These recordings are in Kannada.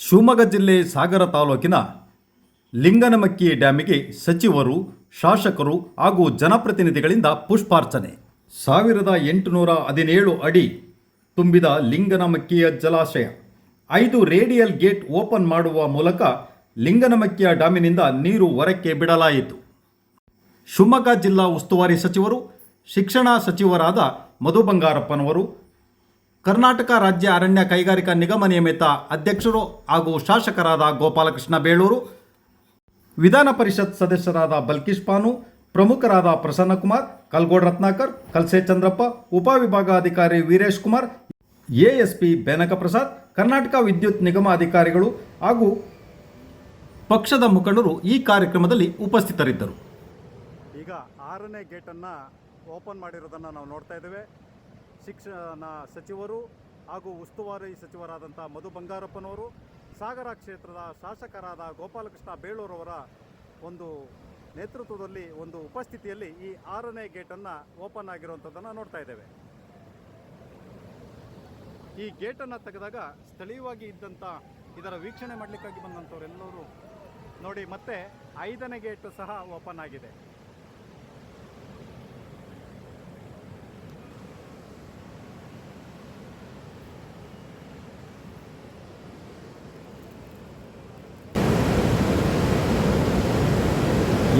ಶಿವಮೊಗ್ಗ ಜಿಲ್ಲೆ ಸಾಗರ ತಾಲೂಕಿನ ಲಿಂಗನಮಕ್ಕಿ ಡ್ಯಾಮಿಗೆ ಸಚಿವರು, ಶಾಸಕರು ಹಾಗೂ ಜನಪ್ರತಿನಿಧಿಗಳಿಂದ ಪುಷ್ಪಾರ್ಚನೆ. ಸಾವಿರದ ಎಂಟುನೂರ ಹದಿನೇಳು ಅಡಿ ತುಂಬಿದ ಲಿಂಗನಮಕ್ಕಿಯ ಜಲಾಶಯ. ಐದು ರೇಡಿಯಲ್ ಗೇಟ್ ಓಪನ್ ಮಾಡುವ ಮೂಲಕ ಲಿಂಗನಮಕ್ಕಿಯ ಡ್ಯಾಮಿನಿಂದ ನೀರು ಹೊರಕ್ಕೆ ಬಿಡಲಾಯಿತು. ಶಿವಮೊಗ್ಗ ಜಿಲ್ಲಾ ಉಸ್ತುವಾರಿ ಸಚಿವರು, ಶಿಕ್ಷಣ ಸಚಿವರಾದ ಮಧು ಬಂಗಾರಪ್ಪನವರು ಕರ್ನಾಟಕ ರಾಜ್ಯ ಅರಣ್ಯ ಕೈಗಾರಿಕಾ ನಿಗಮ ನಿಯಮಿತ ಅಧ್ಯಕ್ಷರು ಹಾಗೂ ಶಾಸಕರಾದ ಗೋಪಾಲಕೃಷ್ಣ ಬೇಳೂರು, ವಿಧಾನ ಪರಿಷತ್ ಸದಸ್ಯರಾದ ಬಲ್ಕೀಶ್ ಪಾನು, ಪ್ರಮುಖರಾದ ಪ್ರಸನ್ನಕುಮಾರ್ ಕಲ್ಗೋಡ್ ರತ್ನಾಕರ್, ಕಲ್ಸೆ ಚಂದ್ರಪ್ಪ ಉಪವಿಭಾಗಾಧಿಕಾರಿ ವೀರೇಶ್ ಕುಮಾರ್, ಎಎಸ್ಪಿ ಬೇನಕ ಪ್ರಸಾದ್, ಕರ್ನಾಟಕ ವಿದ್ಯುತ್ ನಿಗಮ ಅಧಿಕಾರಿಗಳು ಹಾಗೂ ಪಕ್ಷದ ಮುಖಂಡರು ಈ ಕಾರ್ಯಕ್ರಮದಲ್ಲಿ ಉಪಸ್ಥಿತರಿದ್ದರು. ಈಗ ಆರನೇ ಗೇಟನ್ನು ಓಪನ್ ಮಾಡಿರೋದನ್ನು ನಾವು ನೋಡ್ತಾ ಇದ್ದೇವೆ. ಶಿಕ್ಷಣ ಸಚಿವರು ಹಾಗೂ ಉಸ್ತುವಾರಿ ಸಚಿವರಾದಂಥ ಮಧು ಬಂಗಾರಪ್ಪನವರು, ಸಾಗರ ಕ್ಷೇತ್ರದ ಶಾಸಕರಾದ ಗೋಪಾಲಕೃಷ್ಣ ಬೇಳೂರವರ ಒಂದು ನೇತೃತ್ವದಲ್ಲಿ ಒಂದು ಉಪಸ್ಥಿತಿಯಲ್ಲಿ ಈ ಆರನೇ ಗೇಟನ್ನು ಓಪನ್ ಆಗಿರುವಂಥದ್ದನ್ನು ನೋಡ್ತಾ ಇದ್ದೇವೆ. ಈ ಗೇಟನ್ನು ತೆಗೆದಾಗ ಸ್ಥಳೀಯವಾಗಿ ಇದ್ದಂಥ ಇದರ ವೀಕ್ಷಣೆ ಮಾಡಲಿಕ್ಕಾಗಿ ಬಂದಂಥವರೆಲ್ಲರೂ ನೋಡಿ, ಮತ್ತೆ ಐದನೇ ಗೇಟ್ ಸಹ ಓಪನ್ ಆಗಿದೆ.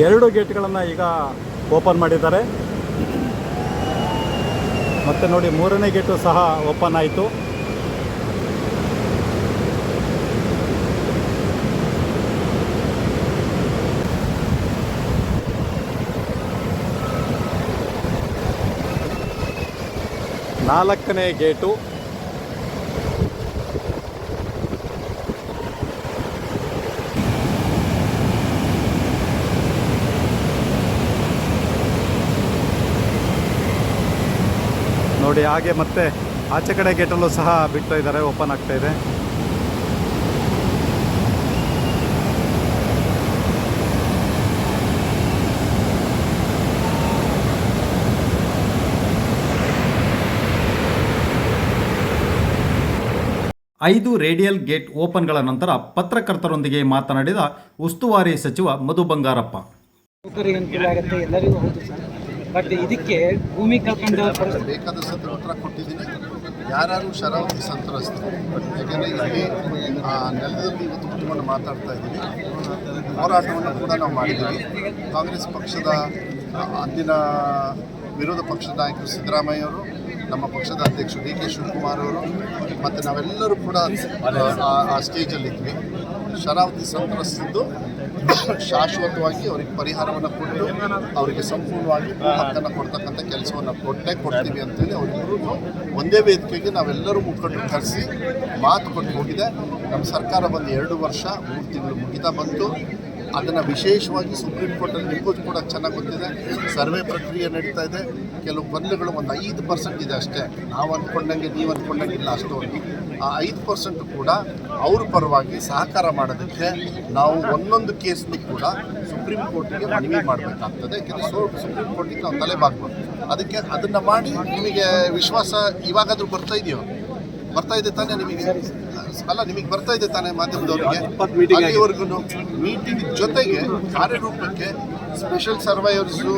ಎರಡು ಗೇಟ್ಗಳನ್ನು ಈಗ ಓಪನ್ ಮಾಡಿದ್ದಾರೆ. ಮತ್ತು ನೋಡಿ ಮೂರನೇ ಗೇಟು ಸಹ ಓಪನ್ ಆಯಿತು. ನಾಲ್ಕನೇ ಗೇಟು. ನೋಡಿ ಹಾಗೆ ಮತ್ತೆ ಆಚೆ ಕಡೆ ಗೇಟಲ್ಲೂ ಸಹ ಬಿಡ್ತಾ ಇದ್ದಾರೆ ಓಪನ್ ಆಗ್ತಾ ಇದೆ. ಐದು ರೇಡಿಯಲ್ ಗೇಟ್ ಓಪನ್ಗಳ ನಂತರ ಪತ್ರಕರ್ತರೊಂದಿಗೆ ಮಾತನಾಡಿದ ಉಸ್ತುವಾರಿ ಸಚಿವ ಮಧು ಬಂಗಾರಪ್ಪ. ಎಲ್ಲರಿಗೂ ಹೌದು ಸರ್. ಬಟ್ ಇದಕ್ಕೆ ಭೂಮಿ ಕಳ್ಕೊಂಡ ಬೇಕಾದ ಸತ್ರ ಉತ್ತರ ಕೊಟ್ಟಿದ್ದೀನಿ. ಯಾರು ಶರಾವತಿ ಸಂತ್ರಸ್ತರು, ಯಾಕೆಂದರೆ ಇಲ್ಲಿ ನೆಲದಲ್ಲಿ ಇವತ್ತು ಕುಟುಂಬವನ್ನು ಮಾತಾಡ್ತಾ ಇದ್ದೀವಿ. ಹೋರಾಟವನ್ನು ಕೂಡ ನಾವು ಮಾಡಿದ್ದೀವಿ. ಕಾಂಗ್ರೆಸ್ ಪಕ್ಷದ, ಅಂದಿನ ವಿರೋಧ ಪಕ್ಷದ ನಾಯಕರು ಸಿದ್ದರಾಮಯ್ಯ ಅವರು, ನಮ್ಮ ಪಕ್ಷದ ಅಧ್ಯಕ್ಷರು ಡಿ ಕೆ ಶಿವಕುಮಾರ್ ಅವರು, ಮತ್ತು ನಾವೆಲ್ಲರೂ ಕೂಡ, ಆ ಸ್ಟೇಜಲ್ಲಿದ್ವಿ ಶರಾವತಿ ಸಂತ್ರಸ್ತದ್ದು ಶಾಶ್ವತವಾಗಿ ಅವರಿಗೆ ಪರಿಹಾರವನ್ನು ಕೊಟ್ಟು ಅವರಿಗೆ ಸಂಪೂರ್ಣವಾಗಿ ಹಕ್ಕನ್ನ ಕೊಡ್ತಕ್ಕಂಥ ಕೆಲಸವನ್ನು ಕೊಟ್ಟೇ ಕೊಡ್ತೀವಿ ಅಂತೇಳಿ ಅವರಿಬ್ಬರು ಒಂದೇ ವೇದಿಕೆಗೆ ನಾವೆಲ್ಲರೂ ಮುಖಂಡರು ಕರೆಸಿ ಮಾತು ಕೊಟ್ಟು ಹೋಗಿದೆ. ನಮ್ಮ ಸರ್ಕಾರ ಬಂದು ಎರಡು ವರ್ಷ, ಮೂರು ತಿಂಗಳು ಮುಗಿತಾ ಬಂತು. ಅದನ್ನು ವಿಶೇಷವಾಗಿ ಸುಪ್ರೀಂ ಕೋರ್ಟಲ್ಲಿ ನಿಮಗೂ ಕೂಡ ಚೆನ್ನಾಗಿ ಗೊತ್ತಿದೆ. ಸರ್ವೆ ಪ್ರಕ್ರಿಯೆ ನಡೀತಾ ಇದೆ. ಕೆಲವು ಗೊಂದಲಗಳು ಒಂದು ಐದು ಪರ್ಸೆಂಟ್ ಇದೆ ಅಷ್ಟೇ. ನಾವು ಅಂದ್ಕೊಂಡಂಗೆ ನೀವು ಅಂದ್ಕೊಂಡಂಗೆ ಇಲ್ಲ ಅಷ್ಟೊಂದು. ಆ ಐದು ಪರ್ಸೆಂಟ್ ಕೂಡ ಅವ್ರ ಪರವಾಗಿ ಸಹಕಾರ ಮಾಡೋದಕ್ಕೆ ನಾವು ಒಂದೊಂದು ಕೇಸ್ಲಿ ಕೂಡ ಸುಪ್ರೀಂ ಕೋರ್ಟಿಗೆ ಮನವಿ ಮಾಡಬೇಕಾಗ್ತದೆ. ಯಾಕೆಂದರೆ ಸೋ, ಸುಪ್ರೀಂ ಕೋರ್ಟಿಗೆ ನಾವು ತಲೆ ಬಾಗ್ಬೋದು ಅದಕ್ಕೆ ಅದನ್ನು ಮಾಡಿ ನಿಮಗೆ ವಿಶ್ವಾಸ ಇವಾಗಾದರೂ ಬರ್ತಾ ಇದೆಯೋ? ಬರ್ತಾ ಇದೆ ತಾನೇ ನಿಮಗೆ? ಅಲ್ಲ ನಿಮಗೆ ಬರ್ತಾ ಇದೆ ತಾನೇ ಮಾಧ್ಯಮದವರಿಗೆ? ಅಲ್ಲಿವರೆಗೂ ಮೀಟಿಂಗ್ ಜೊತೆಗೆ ಕಾರ್ಯರೂಪಕ್ಕೆ ಸ್ಪೆಷಲ್ ಸರ್ವೈವರ್ಸು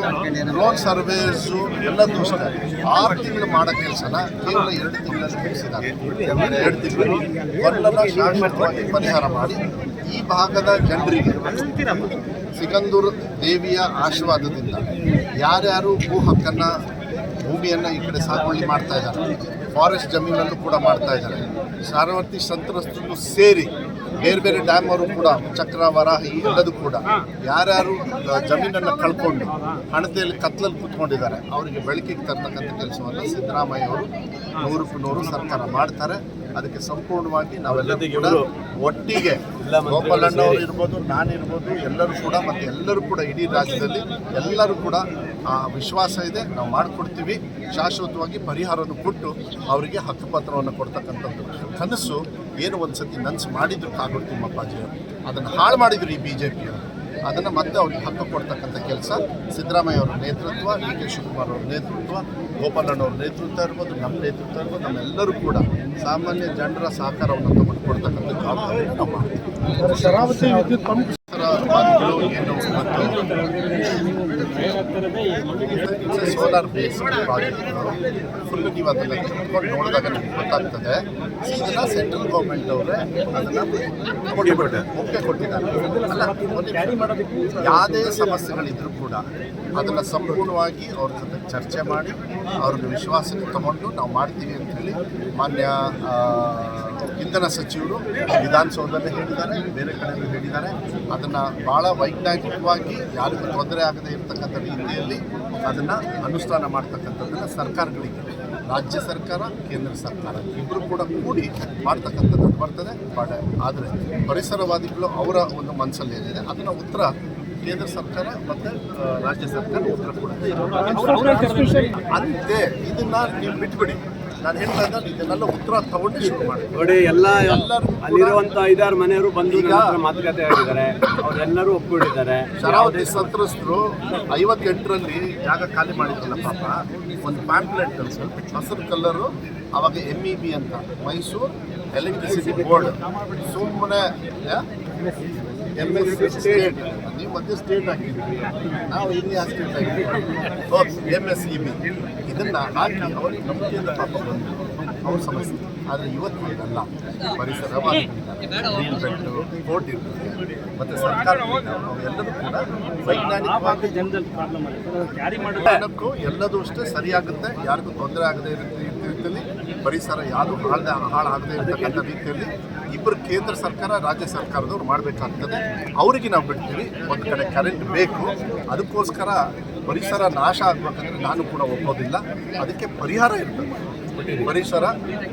ಡ್ರೋನ್ ಸರ್ವೇಯರ್ಸು ಎಲ್ಲದೂ ಅಷ್ಟೇ. ಆರು ತಿಂಗಳು ಮಾಡೋ ಕೆಲಸ ಕೇವಲ ಎರಡು ತಿಂಗಳಲ್ಲಿ ಮುಗಿಸಿದ್ದಾರೆ. ಎರಡು ತಿಂಗಳು ಒಂದನ್ನು ಶಾಶ್ವತವಾಗಿ ಪರಿಹಾರ ಮಾಡಿ ಈ ಭಾಗದ ಜನರಿಗೆ ಸಿಕಂದೂರು ದೇವಿಯ ಆಶೀರ್ವಾದದಿಂದ ಯಾರ್ಯಾರು ಭೂ ಹಕ್ಕನ್ನು ಭೂಮಿಯನ್ನು ಈ ಕಡೆ ಸಾಗುವಳಿ ಮಾಡ್ತಾ ಇದ್ದಾರೆ ಫಾರೆಸ್ಟ್ ಜಮೀನಲ್ಲೂ ಕೂಡ ಮಾಡ್ತಾ ಇದ್ದಾರೆ. ಶಾರವರ್ತಿ ಸಂತ್ರಸ್ತರು ಸೇರಿ ಬೇರೆ ಬೇರೆ ಡ್ಯಾಮ್ ಅವರು ಕೂಡ, ಚಕ್ರ ವರಾಹಿ ಎಲ್ಲದೂ ಕೂಡ ಯಾರ್ಯಾರು ಜಮೀನನ್ನು ಕಳ್ಕೊಂಡು ಹಣತೆಯಲ್ಲಿ ಕತ್ತಲಲ್ಲಿ ಕೂತ್ಕೊಂಡಿದ್ದಾರೆ, ಅವರಿಗೆ ಬೆಳಕಿಗೆ ತರ್ತಕ್ಕಂಥ ಕೆಲಸವನ್ನು ಸಿದ್ದರಾಮಯ್ಯ ಅವರು ನೂರಕ್ಕೂ ನೂರು ಸರ್ಕಾರ ಮಾಡ್ತಾರೆ. ಅದಕ್ಕೆ ಸಂಪೂರ್ಣವಾಗಿ ನಾವೆಲ್ಲರೂ ಒಟ್ಟಿಗೆ ಗೋಪಾಲಣ್ಣ ಅವರು ಇರ್ಬೋದು ನಾನಿರ್ಬೋದು ಎಲ್ಲರೂ ಕೂಡ ಮತ್ತೆ ಎಲ್ಲರೂ ಕೂಡ ಇಡೀ ರಾಜ್ಯದಲ್ಲಿ ಎಲ್ಲರೂ ಕೂಡ ಆ, ವಿಶ್ವಾಸ ಇದೆ ನಾವು ಮಾಡಿಕೊಡ್ತೀವಿ. ಶಾಶ್ವತವಾಗಿ ಪರಿಹಾರವನ್ನು ಕೊಟ್ಟು ಅವರಿಗೆ ಹಕ್ಕುಪತ್ರವನ್ನು ಕೊಡ್ತಕ್ಕಂಥದ್ದು. ಕನಸು ಏನು ಒಂದು ಸತಿ ನನ್ಸು ಮಾಡಿದ್ರು ಕಾಗೋಡು ತಿಮ್ಮಪ್ಪಾಜಿಯವರು. ಅದನ್ನು ಹಾಳು ಮಾಡಿದ್ರು ಈ ಬಿ ಜೆ ಪಿಯವರು ಅದನ್ನು ಮತ್ತೆ ಅವ್ರಿಗೆ ಹಕ್ಕು ಕೊಡ್ತಕ್ಕಂಥ ಕೆಲಸ. ಸಿದ್ದರಾಮಯ್ಯ ಅವರ ನೇತೃತ್ವ, ಡಿ ಕೆ ಶಿವಕುಮಾರ್ ಅವರ ನೇತೃತ್ವ ಗೋಪಾಲಣ್ಣವ್ರ ನೇತೃತ್ವ ಇರ್ಬೋದು, ನಮ್ಮ ನೇತೃತ್ವ ಇರ್ಬೋದು, ನಮ್ಮೆಲ್ಲರೂ ಕೂಡ ಸಾಮಾನ್ಯ ಜನರ ಸಹಕಾರವನ್ನು ತಗೊಂಡು ಕೊಡ್ತಕ್ಕಂಥ ಜವಾಬ್ದಾರಿ ವಿದ್ಯುತ್ ಮಾಡ್ತೀವಿ ಸೋಲಾರ್ ಬೇಸ್ ಪ್ರಾಜೆಕ್ಟ್ಗಳು ಫುಲ್ ನೀವು ಅದನ್ನು ತಿಳ್ಕೊಂಡು ನೋಡಿದಾಗ ನಿಮ್ಗೆ ಗೊತ್ತಾಗ್ತದೆ. ಇದನ್ನ ಸೆಂಟ್ರಲ್ ಗೌರ್ಮೆಂಟ್ ಅವರೇ ಅದನ್ನ ಕೊಟ್ಟಿದ್ದಾರೆ. ಒಪ್ಪಿಗೆ ಕೊಟ್ಟಿದ್ದಾರೆ. ಅಲ್ಲ ಯಾವುದೇ ಸಮಸ್ಯೆಗಳಿದ್ರೂ ಕೂಡ ಅದನ್ನ ಸಂಪೂರ್ಣವಾಗಿ ಅವ್ರ ಜೊತೆ ಚರ್ಚೆ ಮಾಡಿ, ಅವ್ರಿಗೆ ವಿಶ್ವಾಸಕ್ಕೆ ತಗೊಂಡು ನಾವು ಮಾಡ್ತೀವಿ ಅಂತೇಳಿ ಮಾನ್ಯ ಇಂಧನ ಸಚಿವರು ವಿಧಾನಸೌಧದಲ್ಲಿ ಹೇಳಿದ್ದಾರೆ ಬೇರೆ ಕಡೆಯಲ್ಲೂ ಹೇಳಿದ್ದಾರೆ. ಅದನ್ನು ಭಾಳ ವೈಜ್ಞಾನಿಕವಾಗಿ ಯಾರಿಗೂ ತೊಂದರೆ ಆಗದೆ ಇರತಕ್ಕಂಥ ರೀತಿಯಲ್ಲಿ ಅದನ್ನು ಅನುಷ್ಠಾನ ಮಾಡ್ತಕ್ಕಂಥದ್ದನ್ನು ಸರ್ಕಾರಗಳಿಗೆ ರಾಜ್ಯ ಸರ್ಕಾರ ಕೇಂದ್ರ ಸರ್ಕಾರ ಇಬ್ಬರು ಕೂಡ ಕೂಡಿ ಮಾಡ್ತಕ್ಕಂಥದ್ದು ಬರ್ತದೆ. ಬಟ್ ಆದರೆ ಪರಿಸರವಾದಿಗಳು ಅವರ ಒಂದು ಮನಸ್ಸಲ್ಲಿ ಏನಿದೆ ಅದನ್ನು ಉತ್ತರ ಕೇಂದ್ರ ಸರ್ಕಾರ ಮತ್ತು ರಾಜ್ಯ ಸರ್ಕಾರ ಉತ್ತರ ಕೊಡುತ್ತೆ. ಅಂತೆ ಇದನ್ನು ನೀವು ಬಿಟ್ಬಿಡಿ. ನಾನು ಹೇಳ್ತಾ ಇದ್ದ ಇದನ್ನೆಲ್ಲ ಉತ್ತರ ತಗೊಂಡು ಶುರು ಮಾಡಿ. ನೋಡಿ ಎಲ್ಲ ಅಲ್ಲಿರುವಂತ ಐದಾರು ಮನೆಯವರು ಬಂದು ಮಾತುಕತೆ ಆಗಿದ್ದಾರೆ. ಅವರೆಲ್ಲರೂ ಒಪ್ಕೊಂಡಿದ್ದಾರೆ. ಶರಾವತಿ ಸಂತ್ರಸ್ತರು ಐವತ್ತೆಂಟರಲ್ಲಿ ಜಾಗ ಖಾಲಿ ಮಾಡಿದ್ರಲ್ಲ ಪಾಪ. ಒಂದು ಪ್ಯಾಂಪ್ಲೆಟ್ ಹಸಿರು ಕಲ್ಲರು ಅವಾಗ ಎಂ ಇ ಬಿ ಅಂತ. ಮೈಸೂರು ಎಲೆಕ್ಟ್ರಿಸಿಟಿ ಬೋರ್ಡ್ ಸುಮ್ಮನೆ ಎಂ ಎಸ್ ಸಿ ಸ್ಟೇಟ್ ಮತ್ತೆ ಸ್ಟೇಟ್ ಆಗಿದ್ವಿ ನಾವು ಇಲ್ಲಿ ಆ ಸ್ಟೇಟ್ ಹಾಕಿದ್ವಿ. ಎಂ ಎಸ್ ಇ ಬಿ ಇದನ್ನು ಹಾಕಿ ಅವ್ರಿಗೆ ನಂಬಿಕೆಯಿಂದ ಪಾಪ ಅವ್ರ ಸಮಸ್ಯೆ. ಆದರೆ ಇವತ್ತು ಏನಲ್ಲ ಪರಿಸರ ಕೋರ್ಟ್ ಇರ್ತದೆ ಮತ್ತು ಸರ್ಕಾರ ಎಲ್ಲದೂ ಕೂಡ ವೈಜ್ಞಾನಿಕವಾಗಿ ಜನಕ್ಕೂ ಎಲ್ಲದೂ ಅಷ್ಟೇ ಸರಿಯಾಗುತ್ತೆ. ಯಾರಿಗೂ ತೊಂದರೆ ಆಗದೆ ಇರುತ್ತೆ ರೀತಿಯಲ್ಲಿ ಪರಿಸರ ಯಾರು ಹಾಳದ ಹಾಳಾಗದೆ ಇರತಕ್ಕಂಥ ರೀತಿಯಲ್ಲಿ ಇಬ್ಬರು ಕೇಂದ್ರ ಸರ್ಕಾರ, ರಾಜ್ಯ ಸರ್ಕಾರದವ್ರು ಮಾಡಬೇಕಾಗ್ತದೆ. ಅವರಿಗೆ ನಾವು ಬಿಡ್ತೀವಿ. ಒಂದು ಕಡೆ ಕರೆಂಟ್ ಬೇಕು. ಅದಕ್ಕೋಸ್ಕರ ಪರಿಸರ ನಾಶ ಆಗಬೇಕಂದ್ರೆ ನಾನು ಕೂಡ ಒಪ್ಪೋದಿಲ್ಲ. ಅದಕ್ಕೆ ಪರಿಹಾರ ಇರ್ತದೆ ಪರಿಸರ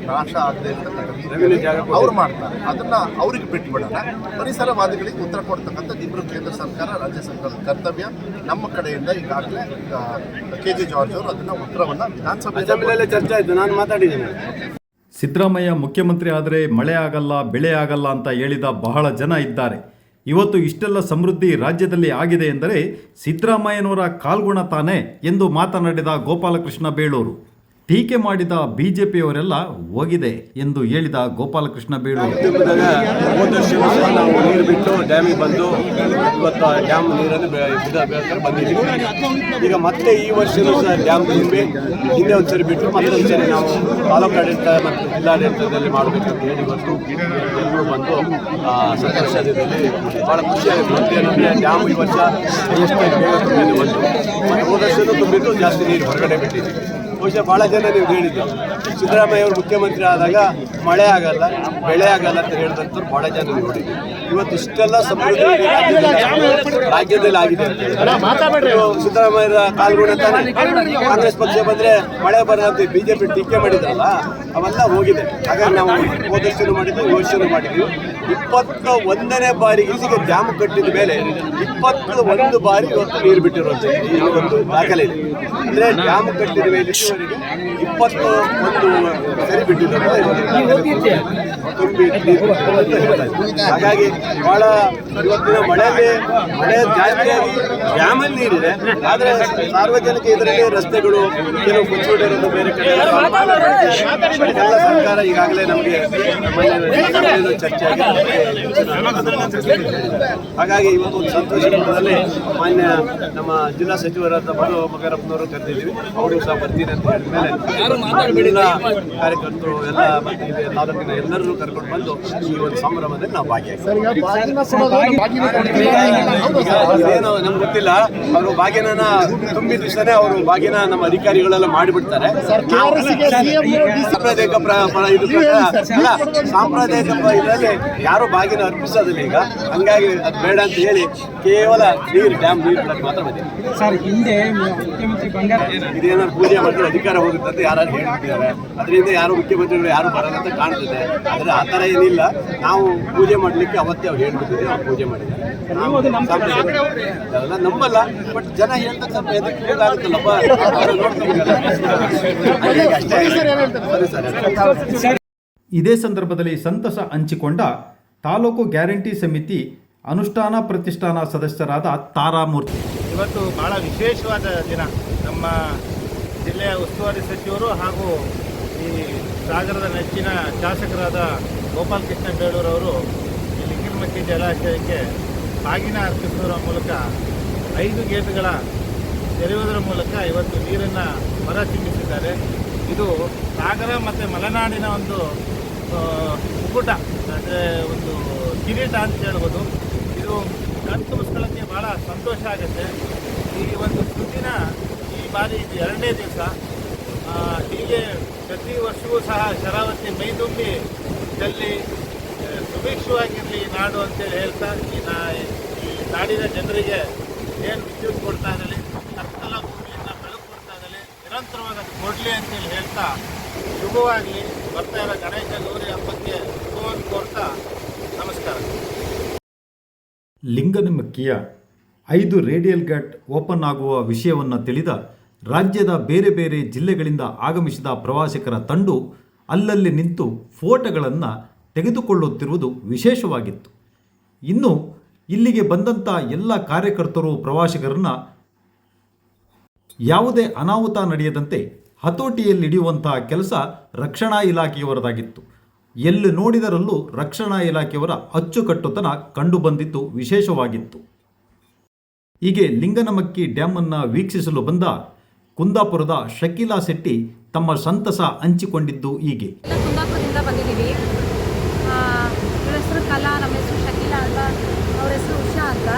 ನಾಶ ಆಗದೆ ಅವ್ರು ಮಾಡ್ತಾರೆ. ಅದನ್ನ ಅವ್ರಿಗೆ ಬಿಟ್ಬಿಡೋಣ. ಪರಿಸರವಾದಿಗಳಿಗೆ ಉತ್ತರ ಕೊಡ್ತಕ್ಕಂಥದ್ದು ಇಬ್ಬರು ಕೇಂದ್ರ ಸರ್ಕಾರ, ರಾಜ್ಯ ಸರ್ಕಾರದ ಕರ್ತವ್ಯ. ನಮ್ಮ ಕಡೆಯಿಂದ ಈಗಾಗಲೇ ಕೆ ಜೆ ಜಾರ್ಜ್ ಅವರು ಅದನ್ನ ಉತ್ತರವನ್ನ ವಿಧಾನಸಭೆ ಚರ್ಚೆ ಆಯ್ತು. ನಾನು ಮಾತಾಡಿದ್ದೇನೆ. ಸಿದ್ದರಾಮಯ್ಯ ಮುಖ್ಯಮಂತ್ರಿ ಆದರೆ ಮಳೆ ಆಗಲ್ಲ, ಬೆಳೆ ಆಗಲ್ಲ ಅಂತ ಹೇಳಿದ ಬಹಳ ಜನ ಇದ್ದಾರೆ. ಇವತ್ತು ಇಷ್ಟೆಲ್ಲ ಸಮೃದ್ಧಿ ರಾಜ್ಯದಲ್ಲಿ ಆಗಿದೆ ಎಂದರೆ ಸಿದ್ದರಾಮಯ್ಯನವರ ಕಾಲ್ಗುಣ ತಾನೇ ಎಂದು ಮಾತನಾಡಿದ ಗೋಪಾಲಕೃಷ್ಣ ಬೇಳೂರು. ಟೀಕೆ ಮಾಡಿದ ಬಿಜೆಪಿಯವರೆಲ್ಲ ಹೋಗಿದೆ ಎಂದು ಹೇಳಿದ ಗೋಪಾಲಕೃಷ್ಣ ಬೀಳು ಉದ್ಯಮದಾಗ ಹೋದ ವರ್ಷವೂ ಸಹ ನೀರು ಬಿಟ್ಟು ಡ್ಯಾಮಿಗೆ ಬಂದು ಇವತ್ತು ಡ್ಯಾಮ್ ನೀರನ್ನು ಬಂದಿದ್ದೀವಿ. ಈಗ ಮತ್ತೆ ಈ ವರ್ಷವೂ ಸಹ ಡ್ಯಾಮ್ ತುಂಬಿ ಹಿಂದೆ ಒಂದ್ಸರಿ ಬಿಟ್ಟು ಮತ್ತೆ ಒಂದ್ಸರಿ ನಾವು ತಾಲೂಕು ಆಡಳಿತ ಮತ್ತು ಜಿಲ್ಲಾಡಳಿತದಲ್ಲಿ ಮಾಡಬೇಕಂತ ಹೇಳಿ ಇವತ್ತು ಎಲ್ಲರೂ ಬಂದು ಆ, ಸಂತೋಷದಲ್ಲಿ ಭಾಳ ಖುಷಿಯಾಗುತ್ತೆ ಮತ್ತೆ ಏನಂದರೆ ಡ್ಯಾಮ್ ಈ ವರ್ಷ ಎಷ್ಟು ಬೇಗ ತುಂಬಿದ್ದು ಬಂತು ಮತ್ತು ಹೋದ ವರ್ಷನೂ ತುಂಬಿದ್ದು ಜಾಸ್ತಿ ನೀರು ಹೊರಗಡೆ ಬಿಟ್ಟಿದ್ದೀವಿ. ಬಹುಶಃ ಭಾಳ ಜನ ನೀವು ಹೇಳಿದ್ದು. ಸಿದ್ದರಾಮಯ್ಯ ಅವರು ಮುಖ್ಯಮಂತ್ರಿ ಆದಾಗ ಮಳೆ ಆಗಲ್ಲ ಬೆಳೆ ಆಗಲ್ಲ ಅಂತ ಹೇಳಿದಂಥವ್ರು ಭಾಳ ಜನ ನೋಡಿದ್ರು ಇವತ್ತು ಇಷ್ಟೆಲ್ಲ ಸಮೃದ್ಧಿ ರಾಜ್ಯದಲ್ಲಿ ಆಗಿದೆ. ಸಿದ್ದರಾಮಯ್ಯ ಕಾಲ್ಗುಣ ತಾನೆ. ಕಾಂಗ್ರೆಸ್ ಪಕ್ಷ ಬಂದ್ರೆ ಮಳೆ ಬರದಂತೆ ಬಿಜೆಪಿ ಟೀಕೆ ಮಾಡಿದ್ರಲ್ಲ ಅವೆಲ್ಲ ಹೋಗಿದೆ. ಹಾಗಾಗಿ ನಾವು ಹೋದಷ್ಟು ಮಾಡಿದ್ವಿ ವರ್ಷನೂ ಮಾಡಿದ್ವಿ. ಇಪ್ಪತ್ತ ಒಂದನೇ ಬಾರಿ ಇಲ್ಲಿಗೆ ಡ್ಯಾಮ್ ಕಟ್ಟಿದ ಮೇಲೆ ಇಪ್ಪತ್ತ ಒಂದು ಬಾರಿ ಇವತ್ತು ನೀರು ಬಿಟ್ಟಿರೋದು ಈ ಒಂದು ದಾಖಲೆ ಇದೆ ಅಂದ್ರೆ ಡ್ಯಾಮ್ ಕಟ್ಟಿದ ಮೇಲೆ ಇಪ್ಪತ್ತು ಒಂದು ಸರಿ ಬಿಟ್ಟಿದ್ದಾರೆ. ಹಾಗಾಗಿ ಬಹಳ ಇವತ್ತಿನ ಮಳೆಯಲ್ಲಿ ಮಳೆ ಜಾಸ್ತಿಯಾಗಿ ಡ್ಯಾಮಲ್ಲಿ ನೀರಿದೆ. ಆದರೆ ಸಾರ್ವಜನಿಕ ಇದರಲ್ಲಿ ರಸ್ತೆಗಳು, ಕೆಲವು ಮುಚ್ಚಿಬಿಟ್ಟಿರೋದು ಬೇರೆ ಕಡೆ. ಸರ್ಕಾರ ಈಗಾಗಲೇ ನಮಗೆ ಚರ್ಚೆ ಆಗಿದೆ ಹಾಗಾಗಿ ಇವತ್ತು ಒಂದು ಸಂತೋಷದಲ್ಲಿ ಮಾನ್ಯ ನಮ್ಮ ಜಿಲ್ಲಾ ಸಚಿವರಾದ ಮಧು ಮಗರಪ್ಪನವರು ಕರೆದಿದ್ದೀವಿ. ಅವರು ಸಹ ಬರ್ತೀನಿ ಅಂತ ಹೇಳಿದ ಮೇಲೆ ಕಾರ್ಯಕರ್ತರು ಎಲ್ಲ ಬರ್ತೀವಿ ತಾಲೂಕಿನ ಎಲ್ಲರೂ ಕರ್ಕೊಂಡು ಬಂದು ಈ ಒಂದು ಸಂಭ್ರಮದಲ್ಲಿ ನಾವು ಭಾಗಿಯಾಗ್ತೀವಿ ನಮ್ಗೆ ಗೊತ್ತಿಲ್ಲ ಅವರು ಭಾಗ್ಯನ ತುಂಬಿದ ದಿವಸನೇ ಅವರು ಭಾಗ್ಯನ ನಮ್ಮ ಅಧಿಕಾರಿಗಳೆಲ್ಲ ಮಾಡಿಬಿಡ್ತಾರೆ ಸಾಂಪ್ರದಾಯಿಕ ಸಾಂಪ್ರದಾಯಿಕ ಪ್ರ- ಇದರಲ್ಲಿ ಯಾರು ಭಾಗ್ಯನ ಅರ್ಪಿಸೋದಿಲ್ಲ ಈಗ ಹಂಗಾಗಿ ಅದು ಬೇಡ ಅಂತ ಹೇಳಿ ಕೇವಲ ನೀರು ಡ್ಯಾಮ್ ನೀರು ಮಾತ್ರ ಬಂದಿದೆ ಸರ್ ಹಿಂದೆ ಮುಖ್ಯಮಂತ್ರಿ ಬಂಗಾರ ಇದೇನಾದ್ರು ಪೂಜೆ ಮಾಡಿದ್ರೆ ಅಧಿಕಾರ ಹೋಗುತ್ತೆ ಅಂತ ಯಾರು ಹೇಳ್ತಿದ್ದಾರೆ ಅದರಿಂದ ಯಾರು ಮುಖ್ಯಮಂತ್ರಿಗಳು ಯಾರು ಬರಲ್ಲ ಅಂತ ಕಾಣ್ತದೆ ಆದರೆ ಆ ಥರ ಏನಿಲ್ಲ. ನಾವು ಪೂಜೆ ಮಾಡಲಿಕ್ಕೆ ಅವತ್ತೇ ಅವ್ರು ಹೇಳ್ಬಿಟ್ಟಿದ್ದೀವಿ ಅವ್ರು ಪೂಜೆ ಮಾಡಿದ್ದಾರೆ. ಅದೆಲ್ಲ ನಂಬಲ್ಲ ಬಟ್ ಜನ ಹೇಳ್ದಾಗ ಸ್ವಲ್ಪ ಎದಕ್ಕೆ ಸರ್. ಇದೇ ಸಂದರ್ಭದಲ್ಲಿ ಸಂತಸ ಹಂಚಿಕೊಂಡ ತಾಲೂಕು ಗ್ಯಾರಂಟಿ ಸಮಿತಿ ಅನುಷ್ಠಾನ ಪ್ರತಿಷ್ಠಾನ ಸದಸ್ಯರಾದ ತಾರಾಮೂರ್ತಿ. ಇವತ್ತು ಬಹಳ ವಿಶೇಷವಾದ ದಿನ. ನಮ್ಮ ಜಿಲ್ಲೆಯ ಉಸ್ತುವಾರಿ ಸಚಿವರು ಹಾಗೂ ಈ ಸಾಗರದ ನೆಚ್ಚಿನ ಶಾಸಕರಾದ ಗೋಪಾಲ್ ಕೃಷ್ಣ ಬೇಳೂರವರು ಈ ಜಲಾಶಯಕ್ಕೆ ಬಾಗಿನ ಅರ್ಪಿಸುವುದರ ಮೂಲಕ ಐದು ಗೇಟ್ಗಳ ತೆರೆಯುವುದರ ಮೂಲಕ ಇವತ್ತು ನೀರನ್ನು ಹೊರ ಚಿಮ್ಮಿಸಿದ್ದಾರೆ ಇದು ಸಾಗರ ಮತ್ತು ಮಲೆನಾಡಿನ ಒಂದು ಕುಕುಟ ಅಂದರೆ ಒಂದು ಕಿರೀಟ ಅಂತ ಹೇಳ್ಬೋದು. ಇದು ಕಣ್ತುಂಬಿಸ್ಕೊಳ್ಳೋಕ್ಕೆ ಭಾಳ ಸಂತೋಷ ಆಗುತ್ತೆ. ಈ ಒಂದು ಸುದ್ದಿನ ಈ ಬಾರಿ ಇದು ಎರಡನೇ ದಿವಸ. ಹೀಗೆ ಪ್ರತಿ ವರ್ಷವೂ ಸಹ ಶರಾವತಿ ಮೈದುಂಬಿ ಚೆಲ್ಲಿ ಆ, ಸುಭಿಕ್ಷವಾಗಿರಲಿ ಈ ನಾಡು ಅಂತೇಳಿ ಹೇಳ್ತಾ ಈ ನಾ ಈ ನಾಡಿನ ಜನರಿಗೆ ಏನು ವಿದ್ಯುತ್ ಕೊಡ್ತಾ ಇರಲಿ ಕತ್ತಲ ಭೂಮಿಯನ್ನು ಬೆಳಕು ಕೊಡ್ತಾ ಇರಲಿ ನಿರಂತರವಾಗಿ ಅದು ಕೊಡಲಿ ಅಂತೇಳಿ ಹೇಳ್ತಾ ಶುಭವಾಗಲಿ. ಬರ್ತಾ ಇರೋ ಗಣೇಶ ಗೌರಿ ಹಬ್ಬಕ್ಕೆ ಶುಭವನ್ನು ಕೋರ್ತಾ ನಮಸ್ಕಾರ. ಲಿಂಗನಮಕ್ಕಿಯ ಐದು ರೇಡಿಯಲ್ ಗಟ್ ಓಪನ್ ಆಗುವ ವಿಷಯವನ್ನು ತಿಳಿದ ರಾಜ್ಯದ ಬೇರೆ ಬೇರೆ ಜಿಲ್ಲೆಗಳಿಂದ ಆಗಮಿಸಿದ ಪ್ರವಾಸಿಗರ ತಂಡು ಅಲ್ಲಲ್ಲಿ ನಿಂತು ಫೋಟೋಗಳನ್ನು ತೆಗೆದುಕೊಳ್ಳುತ್ತಿರುವುದು ವಿಶೇಷವಾಗಿತ್ತು. ಇನ್ನು ಇಲ್ಲಿಗೆ ಬಂದಂಥ ಎಲ್ಲ ಕಾರ್ಯಕರ್ತರು, ಪ್ರವಾಸಿಗರನ್ನು ಯಾವುದೇ ಅನಾಹುತ ನಡೆಯದಂತೆ ಹತೋಟಿಯಲ್ಲಿಡಿಯುವಂತಹ ಕೆಲಸ ರಕ್ಷಣಾ ಇಲಾಖೆಯವರದಾಗಿತ್ತು. ಎಲ್ಲಿ ನೋಡಿದರಲ್ಲೂ ರಕ್ಷಣಾ ಇಲಾಖೆಯವರ ಅಚ್ಚುಕಟ್ಟುತನ ಕಂಡುಬಂದಿದ್ದು ವಿಶೇಷವಾಗಿತ್ತು. ಹೀಗೆ ಲಿಂಗನಮಕ್ಕಿ ಡ್ಯಾಮನ್ನು ವೀಕ್ಷಿಸಲು ಬಂದ ಕುಂದಾಪುರದ ಶಕೀಲಾ ಶೆಟ್ಟಿ ತಮ್ಮ ಸಂತಸ ಹಂಚಿಕೊಂಡಿದ್ದು ಹೀಗೆ. ಕುಂದಾಪುರದಿಂದ ಬಂದಿದ್ದೀವಿ. ಇವ್ರ ಹೆಸರು ಕಲಾ, ನಮ್ಮ ಹೆಸರು ಶಕೀಲಾ ಅಂತ, ಅವ್ರ ಹೆಸರು ಉಷಾ ಅಂತ,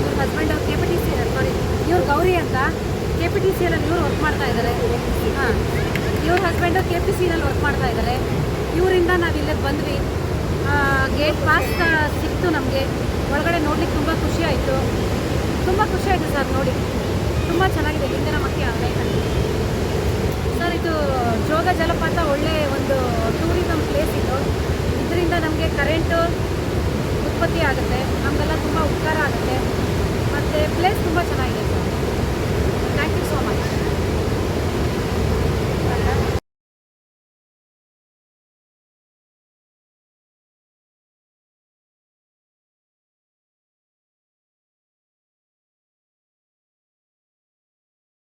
ಇವ್ರ husband K P T C sorry ಇವ್ರು ಗೌರಿ ಅಂತ ಕೆ ಪಿ ಟಿ ಸಿಯಲ್ಲಿ ಇವ್ರು ವರ್ಕ್ ಮಾಡ್ತಾ ಇದ್ದಾರೆ. ಹಾಂ, ಇವ್ರ ಹಸ್ಬೆಂಡು ಕೆ ಪಿ ಸಿನಲ್ಲಿ ವರ್ಕ್ ಮಾಡ್ತಾ ಇದ್ದಾರೆ. ಇವರಿಂದ ನಾವು ಇಲ್ಲಿಗೆ ಬಂದ್ವಿ. ಗೇಟ್ ಪಾಸ್ ಸಿಕ್ತು ನಮಗೆ. ಒಳಗಡೆ ನೋಡ್ಲಿಕ್ಕೆ ತುಂಬ ಖುಷಿ ಆಯಿತು. ತುಂಬ ಖುಷಿ ಆಯಿತು ಸರ್ ನೋಡಿ. ತುಂಬ ಚೆನ್ನಾಗಿದೆ ಲಿಂಗನಮಕ್ಕಿ ಲೈನಲ್ಲಿ ಸರ್, ಇದು ಜೋಗ ಜಲಪಾತ ಒಳ್ಳೆ ಒಂದು ಟೂರಿಸಮ್ ಪ್ಲೇಸ್ ಇದು. ಇದರಿಂದ ನಮಗೆ ಕರೆಂಟು ಉತ್ಪತ್ತಿ ಆಗುತ್ತೆ, ನಮಗೆಲ್ಲ ತುಂಬ ಉಪಕಾರ ಆಗುತ್ತೆ. ಮತ್ತು ಪ್ಲೇಸ್ ತುಂಬ ಚೆನ್ನಾಗಿದೆ